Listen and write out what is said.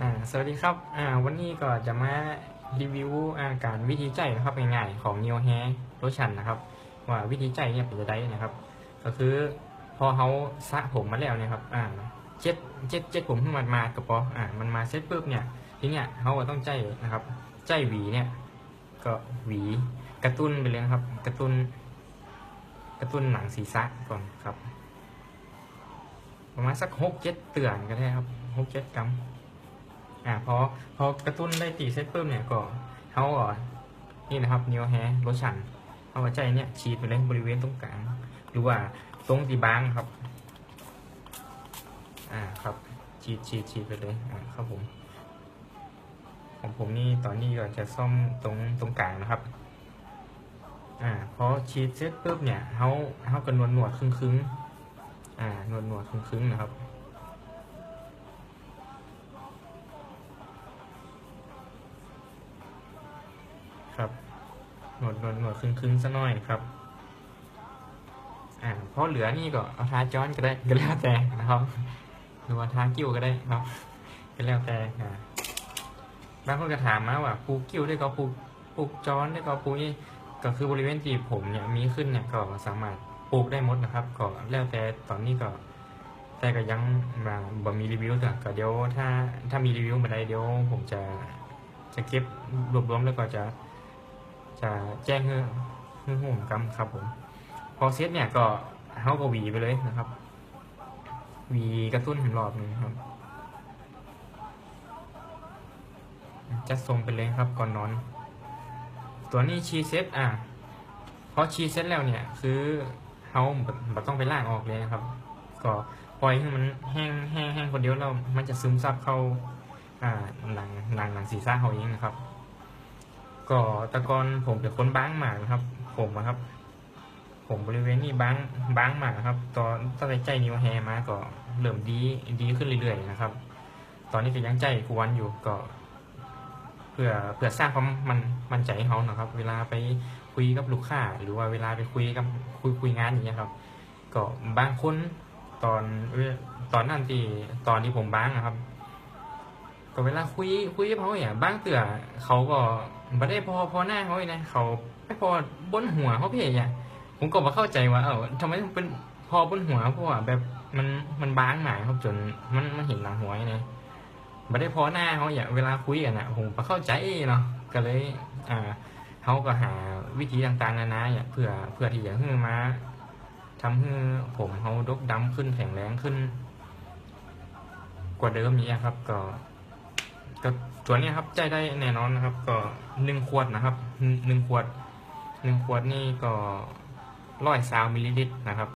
อ่าสวัสดีครับอ่าวันนี้ก็จะมารีวิวอาการวิธีใจนะครับง่ายๆของ Neo Hair Lotion นะครับ ว่าวิธีใจเนี่ยเป็นจะได้นะครับ ก็คือพอเขาสระผมมาแล้วเนี่ยครับอ่าเจ็ดเจ็ดเจ็ดผมขึ้นมามากับพออ่ามันมาเสร็จปุ๊บเนี่ยทีเนี้ยเขาก็ต้องใจนะครับ ใจหวีเนี่ย ก็หวีกระตุ้นไปเลยนะครับ กระตุ้น กระตุ้นหนังศีรษะก่อนครับ ประมาณสักหกเจ็ดเตือนก็ได้ครับหกเจ็ดกรัม อ่าพอพอกระตุ้นได้ตีเซตปุ๊บเนี่ยก็เขาอะนี่นะครับนิวแฮร์โลชั่นเอาใจเนี่ยฉีดไปเลยบริเวณตรงกลางหรือว่าตรงตีบางครับ อ่าครับฉีดฉีดฉีดไปเลยอ่าครับผมของผมนี่ตอนนี้ก็จะซ่อมตรงตรงกลางนะครับอ่าพอฉีดเสร็จปุ๊บเนี่ยเขาเขาก็นวดหนวดครึ่งครึ่งอ่านวดหนวดครึ่งครึ่งนะครับ ครับหนวดหนวดหนวดคึงคึงซะหน่อยครับ อ่าเพราะเหลือนี่ก็เอาทาจ้อนก็ได้ก็แล้วแต่นะครับหรือว่าทากิ้วก็ได้ครับก็แล้วแต่อ่าบางคนก็ถามมาว่าปูกิ้วได้ก็ปูปูจ้อนได้ก็ปูนี่ก็คือบริเวณที่ผมเนี่ยมีขึ้นเนี่ยก็สามารถปลูกได้หมดนะครับ ก็แล้วแต่ตอนนี้ก็ แต่ก็ยังมาบ่มีรีวิวแต่ก็เดี๋ยวถ้าถ้ามีรีวิวมาได้เดี๋ยวผมจะจะเก็บรวบรวมแล้วก็จะ จะแจ้งให้ให้ผมกำครับผม พอเซตเนี่ยก็เขาก็หวีไปเลยนะครับหวีกระตุ้นถึงรอบหนึงครับจะทรงไปเลยครับก่อนนอน ตัวนี้ชีเซตอะพอชีเซตแล้วเนี่ย คือเขาแบบต้องไปลากออกเลยนะครับ ก็ปล่อยให้มันแห้งแห้งแห้งคนเดียวแล้วมันจะซึมซับเข้าอ่าหลังหลังหลังศีรษะเขาเองนะครับ ก็แตะกอนผมเป็นคนบ้างหมากนะครับ ผมอะครับ ผมบริเวณนี้บ้างบ้างหมากครับ ตอนตั้งแต่ใจนิวแฮร์มาก็เริ่มดีดีขึ้นเรื่อยๆนะครับ ตอนนี้ก็ยังใจกวนอยู่ก็ เพื่อเพื่อสร้างความมันมันใจเขานะครับ เวลาไปคุยกับลูกค้าหรือว่าเวลาไปคุยกับคุยคุยงานอย่างเงี้ยครับ ก็บางคนตอนตอนนั้นที่ตอนที่ผมบ้างนะครับ ก็เวลาคุยคุยกับเขาอย่างบ้างเตือเขาก็ไม่ได้พอพอหน้าเขาเลยนะเขาไม่พอบนหัวเขาเพียอย่างผมก็มาเข้าใจว่า เออทำไมถึงเป็นพอบนหัวเพราะว่าแบบมันมันบางหนาครับจนมันมันเห็นหลังหัวไงนะไม่ได้พอหน้าเขาอย่างเวลาคุยกันนะผมก็เข้าใจเนาะก็เลย อ่าเขาก็หาวิธีต่างๆนานาอย่างเพื่อเพื่อที่จะให้มาทำให้ผมเขาดกดำขึ้นแข็งแรงขึ้น กว่าเดิมนี้ครับก็ ก็ตัวนี้ครับใจได้แน่นอนนะครับ ก็หนึ่งขวดนะครับหนึ่งขวดหนึ่งขวดนี่ก็ร้อยสามมิลลิลิตรนะครับ